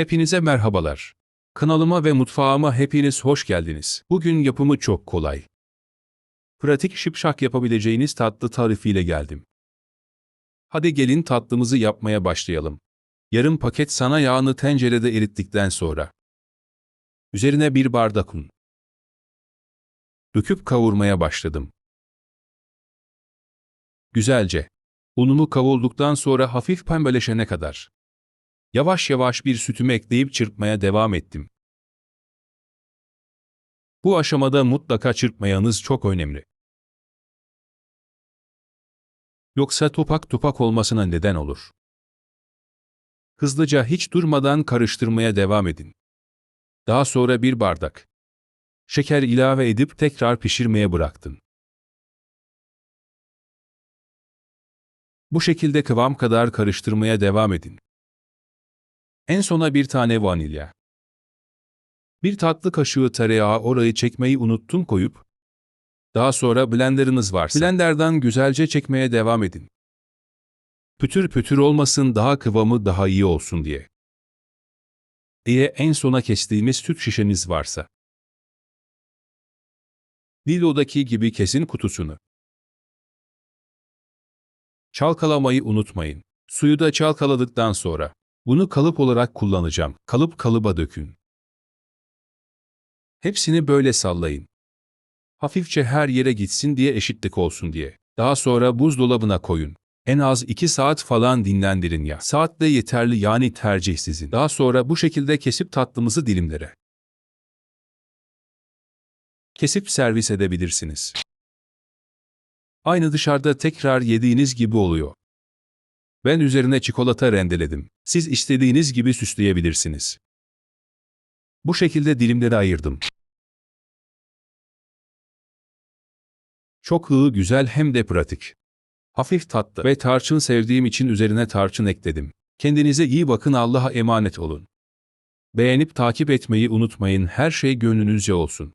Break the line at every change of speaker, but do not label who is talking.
Hepinize merhabalar. Kanalıma ve mutfağıma hepiniz hoş geldiniz. Bugün yapımı çok kolay. Pratik şıpşak yapabileceğiniz tatlı tarifiyle geldim. Hadi gelin tatlımızı yapmaya başlayalım. Yarım paket sana yağını tencerede erittikten sonra üzerine bir bardak un döküp kavurmaya başladım. Güzelce unumu kavulduktan sonra hafif pembeleşene kadar Yavaş yavaş bir sütümü ekleyip çırpmaya devam ettim. Bu aşamada mutlaka çırpmayanız çok önemli. Yoksa topak topak olmasına neden olur. Hızlıca hiç durmadan karıştırmaya devam edin. Daha sonra bir bardak şeker ilave edip tekrar pişirmeye bıraktım. Bu şekilde kıvam kadar karıştırmaya devam edin. En sona bir tane vanilya. Bir tatlı kaşığı tereyağı orayı çekmeyi unuttum koyup, daha sonra blenderınız varsa blenderdan güzelce çekmeye devam edin. Pütür pütür olmasın daha kıvamı daha iyi olsun diye. Eğer en sona kestiğimiz süt şişeniz varsa. Dilo'daki gibi kesin kutusunu. Çalkalamayı unutmayın. Suyu da çalkaladıktan sonra bunu kalıp olarak kullanacağım. Kalıp kalıba dökün. Hepsini böyle sallayın. Hafifçe her yere gitsin diye eşitlik olsun diye. Daha sonra buzdolabına koyun. En az 2 saat falan dinlendirin ya. Saat de yeterli yani tercih sizin. Daha sonra bu şekilde kesip tatlımızı dilimlere. Kesip servis edebilirsiniz. Aynı dışarıda tekrar yediğiniz gibi oluyor. Ben üzerine çikolata rendeledim. Siz istediğiniz gibi süsleyebilirsiniz. Bu şekilde dilimleri ayırdım. Çok hızlı güzel hem de pratik. Hafif tatlı ve tarçın sevdiğim için üzerine tarçın ekledim. Kendinize iyi bakın Allah'a emanet olun. Beğenip takip etmeyi unutmayın her şey gönlünüzce olsun.